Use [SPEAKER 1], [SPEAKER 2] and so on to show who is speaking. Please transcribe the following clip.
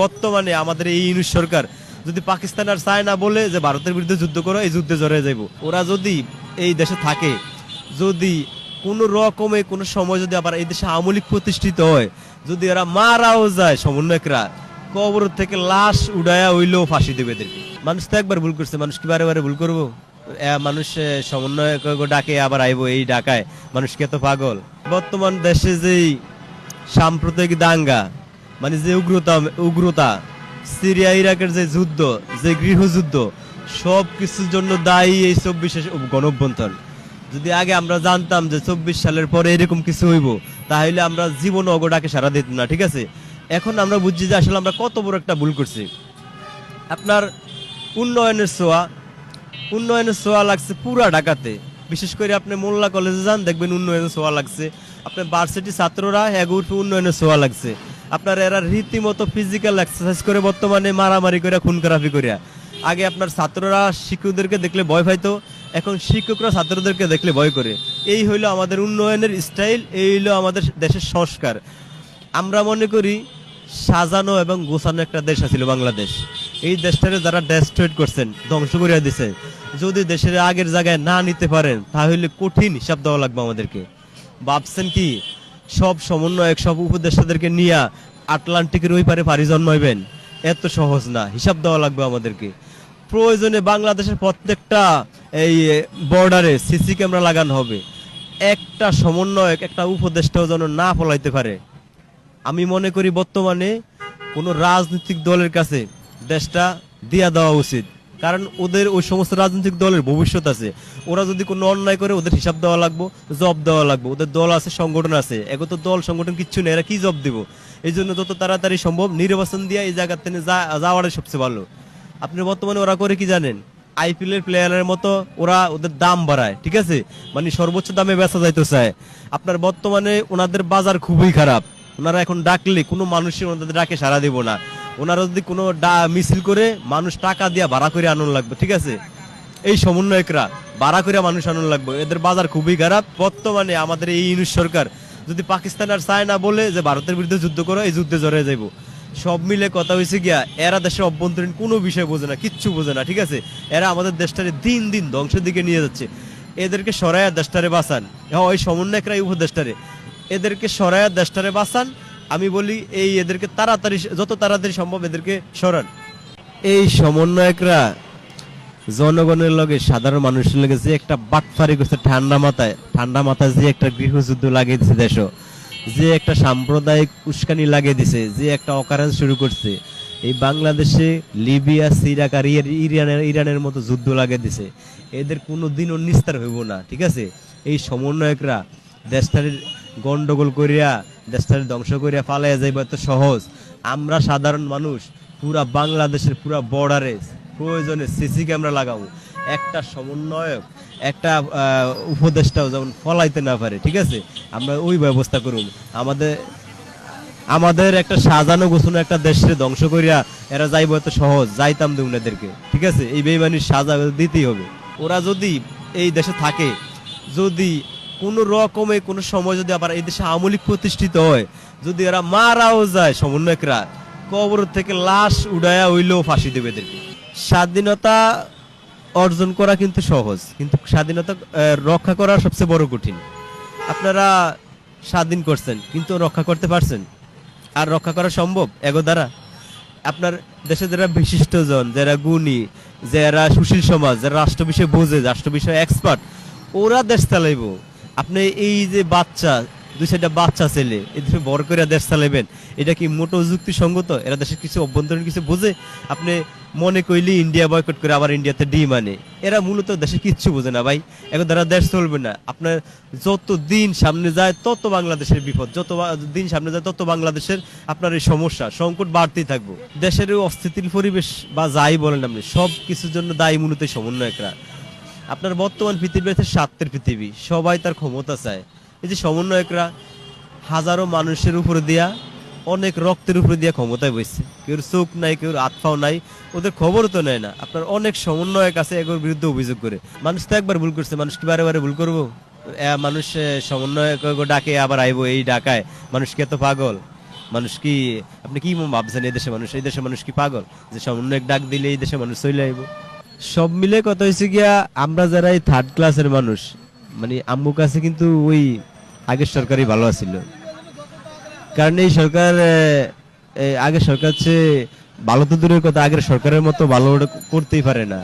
[SPEAKER 1] বর্তমানে আমাদের এই ইউনিট সরকার যদি পাকিস্তান আর চায় না বলে যে ভারতের বিরুদ্ধে যুদ্ধ করো, এই যুদ্ধে জড়িয়ে যাইব। ওরা যদি এই দেশে থাকে, যদি কোনো রকমে, কোনো সময় যদি আবার এই দেশে আমলিক প্রতিষ্ঠিত হয়, যদি এরা মারাও যায় সমন্বয়করা, কবর থেকে লাশ উড়ায়া হইলেও ফাঁসি দেবে এদেরকে। মানুষ তো একবার ভুল করছে, মানুষ কি বারে বারে ভুল করব? মানুষ সমন্বয় ডাকে, আবার আইবো এই ডাকায় মানুষ কে তো পাগল? বর্তমান দেশে যেই সাম্প্রদায়িক দাঙ্গা মানে যে উগ্রতা উগ্রতা, সিরিয়া, ইরাকের যে যুদ্ধ, যে গৃহযুদ্ধ সব কিছুর জন্য দায়ী এই চব্বিশের গণঅভ্যন্তর যদি আগে আমরা জানতাম যে চব্বিশ সালের পরে এরকম কিছু হইব, তাহলে আমরা জীবন অগডাকে সারা দিতাম না, ঠিক আছে? এখন আমরা বুঝছি যে আসলে আমরা কত বড় একটা ভুল করছি। আপনার উন্নয়নের ছোঁয়া উন্নয়নের ছোঁয়া লাগছে পুরা ঢাকাতে। বিশেষ করে আপনি মোল্লা কলেজে যান, দেখবেন উন্নয়নের ছোঁয়া লাগছে। আপনার ভার্সিটি ছাত্ররা এগুর উন্নয়নের ছোঁয়া লাগছে। আপনার এরা রীতিমতো ফিজিক্যাল এক্সারসাইজ করে বর্তমানে মারামারি করে খুন খারাপি করিয়া আগে আপনার ছাত্ররা শিক্ষকদেরকে দেখলে ভয় পাইতো, এখন শিক্ষকরা ছাত্রদেরকে দেখলে ভয় করে। এই হইল আমাদের উন্নয়নের স্টাইল এই হইল আমাদের দেশের সংস্কার। আমরা মনে করি সাজানো এবং গোছানো একটা দেশ আছিল বাংলাদেশ। এই দেশটারে যারা ডেস্ট্রয়েড করছেন, ধ্বংস করিয়া দিছে। যদি দেশের আগের জায়গায় না নিতে পারেন, তাহলে কঠিন হিসাব দেওয়া লাগবে আমাদেরকে। ভাবছেন কি? সব সমন্বয়ক, সব উপদেষ্টাদেরকে নিয়ে আটলান্টিকের ওই পারে পাড়ি জন্মাইবেন। এত সহজ না, হিসাব দেওয়া লাগবে আমাদেরকে। প্রয়োজনে বাংলাদেশের প্রত্যেকটা এই বর্ডারে সিসি ক্যামেরা লাগানো হবে। একটা সমন্বয়ক, একটা উপদেষ্টাও যেন না ফলাইতে পারে। আমি মনে করি বর্তমানে কোনো রাজনৈতিক দলের কাছে দেশটা দিয়া দেওয়া উচিত। কারণ ওদের ওই সমস্ত রাজনৈতিক দলের ভবিষ্যৎ আছে। ওরা যদি কোনো অন্যায় করে, ওদের হিসাব দেওয়া লাগবে জব দেওয়া লাগবে। ওদের দল আছে, সংগঠন আছে। এগো তো দল, সংগঠন কিচ্ছু নেই, এরা কি জব দিব? এই জন্য যত তাড়াতাড়ি সম্ভব নির্বাচন দিয়ে এই জায়গার থেকে যাওয়াটাই সবচেয়ে ভালো। আপনি বর্তমানে ওরা করে কি জানেন? আইপিএল এর প্লেয়ারের মতো ওরা ওদের দাম বাড়ায়, ঠিক আছে? মানে সর্বোচ্চ দামে বেচা যাইতে চায়। আপনার বর্তমানে ওনাদের বাজার খুবই খারাপ। ওনারা এখন ডাকলে কোনো মানুষই ওনাদের ডাকে সারা দিব না। ওনারা যদি কোনো ডা- মিছিল করে মানুষ টাকা দিয়ে ভাড়া করে আনন লাগবে, ঠিক আছে? এই সমন্বয়করা ভাড়া করে মানুষ আনন লাগবে। এদের বাজার খুবই খারাপ। বর্তমানে আমাদের এই ইউনিট সরকার যদি পাকিস্তান আর চায় না বলে যে ভারতের বিরুদ্ধে যুদ্ধ করো, এই যুদ্ধে জড়িয়ে যাইব। সব মিলে কথা হয়েছে গিয়া, এরা দেশের অভ্যন্তরীণ কোনো বিষয় বোঝে না, কিচ্ছু বোঝে না, ঠিক আছে? এরা আমাদের দেশটারে দিন দিন ধ্বংসের দিকে নিয়ে যাচ্ছে। এদেরকে সরাইয়া দেশটারে বাঁচান। হ্যাঁ ওই সমন্বয়করাই উপদেশটারে এদেরকে সরাইয়া দেশটারে বাঁচান। আমি বলি, এই এদেরকে তাড়াতাড়ি, যত তাড়াতাড়ি সম্ভব এদেরকে সরান। এই সমন্বয়করা জনগণের লগে, সাধারণ মানুষের লগে যে একটা বাটফারি করছে ঠান্ডা মাথায় ঠান্ডা মাথায় যে একটা গৃহযুদ্ধ লাগিয়ে দিছে দেশ যে একটা সাম্প্রদায়িক উস্কানি লাগিয়ে দিছে, যে একটা অকারেন্স শুরু করছে, এই বাংলাদেশে লিবিয়া, সিরাক আর ইরানের ইরানের মতো যুদ্ধ লাগিয়ে দিছে, এদের কোনো দিনও নিস্তার হইব না, ঠিক আছে? এই সমন্বয়করা দেশটার গন্ডগোল করিয়া দেশটাকে ধ্বংস করিয়া পালাইয়া যাইবা এত সহজ। আমরা সাধারণ মানুষ, পুরা বাংলাদেশের পুরা বর্ডারে প্রয়োজনে সিসি ক্যামেরা লাগাবো। একটা সমন্বয়ক, একটা উপদেষ্টাও যেমন ফলাইতে না পারে, ঠিক আছে? আমরা ওই ব্যবস্থা করুন। আমাদের আমাদের একটা সাজানো গোছানো একটা দেশে ধ্বংস করিয়া এরা যাইবো এত সহজ, যাইতাম দেব এদেরকে, ঠিক আছে? এই বেইমানির সাজা দিতেই হবে। ওরা যদি এই দেশে থাকে, যদি কোনো রকমে, কোনো সময় যদি আবার এই দেশে আমলিক প্রতিষ্ঠিত হয়, যদি এরা মারাও যায়, সমন্বয়করা, কবর থেকে লাশ উড়ায়া হইলেও ফাঁসি দেবে এদেরকে। স্বাধীনতা অর্জন করা কিন্তু সহজ, কিন্তু স্বাধীনতা রক্ষা করা সবচেয়ে বড় কঠিন। আপনারা স্বাধীন করছেন, কিন্তু রক্ষা করতে পারছেন। আর রক্ষা করা সম্ভব? এগো দ্বারা। আপনার দেশে যারা বিশিষ্টজন যারা গুণী, যারা সুশীল সমাজ, যারা রাষ্ট্র বিষয়ে বোঝে, রাষ্ট্র বিষয়ে এক্সপার্ট ওরা দেশ চালাইব। আপনি এই যে বাচ্চা, দুই সাইডটা বাচ্চা ছেলে এদের বড় করে দেশ চালাইবেন, এটা কি মোটো যুক্তিসঙ্গত? এরা দেশের কিছু অভ্যন্তরীণ কিছু বোঝে? আপনি মনে কইলি ইন্ডিয়া বয়কট করে আবার ইন্ডিয়াতে ডি মানে এরা মূলত দেশে কিচ্ছু বোঝে না ভাই। এখন তারা দেশ চলবে না। আপনার যত দিন সামনে যায়, তত বাংলাদেশের বিপদ। যত দিন সামনে যায়, তত বাংলাদেশের আপনার এই সমস্যা, সংকট বাড়তেই থাকব। দেশের এই অস্থিতিল পরিবেশ বা যাই বলেন আপনি সব কিছুর জন্য দায়ী মূলত সমন্বয়করা। আপনার বর্তমান পৃথিবী হচ্ছে স্বার্থের পৃথিবী। সবাই তার ক্ষমতা চায়। এই যে সমন্বয়করা হাজারো মানুষের উপরে দিয়া, অনেক রক্তের উপরে দিয়া ক্ষমতায় বসছে কেউ চোখ নাই কেউ আতফাও নাই, ওদের খবর তো নেয় না। আপনার অনেক সমন্বয়ক আছে এগুলোর বিরুদ্ধে অভিযোগ করে। মানুষ তো একবার ভুল করছে, মানুষ কি বারে বারে ভুল করব? মানুষ সমন্বয়ক ডাকে, আবার আইবো এই ডাকায়। মানুষ কে তো পাগল? মানুষ কি, আপনি কি ভাবছেন এই দেশের মানুষ? এই দেশের মানুষ কি পাগল? যে সামান্য এক ডাক দিলে এই দেশের মানুষ চলে আইব। সব মিলে কথা হয়েছে গিয়া, আমরা যারা এই থার্ড ক্লাসের মানুষ মানে আম্মু কাছে কিন্তু ওই আগের সরকারই ভালো আছিল। কারণ এই সরকার আগের সরকার চেয়ে ভালো তো দূরের কথা, আগের সরকারের মতো ভালো করতেই পারে না।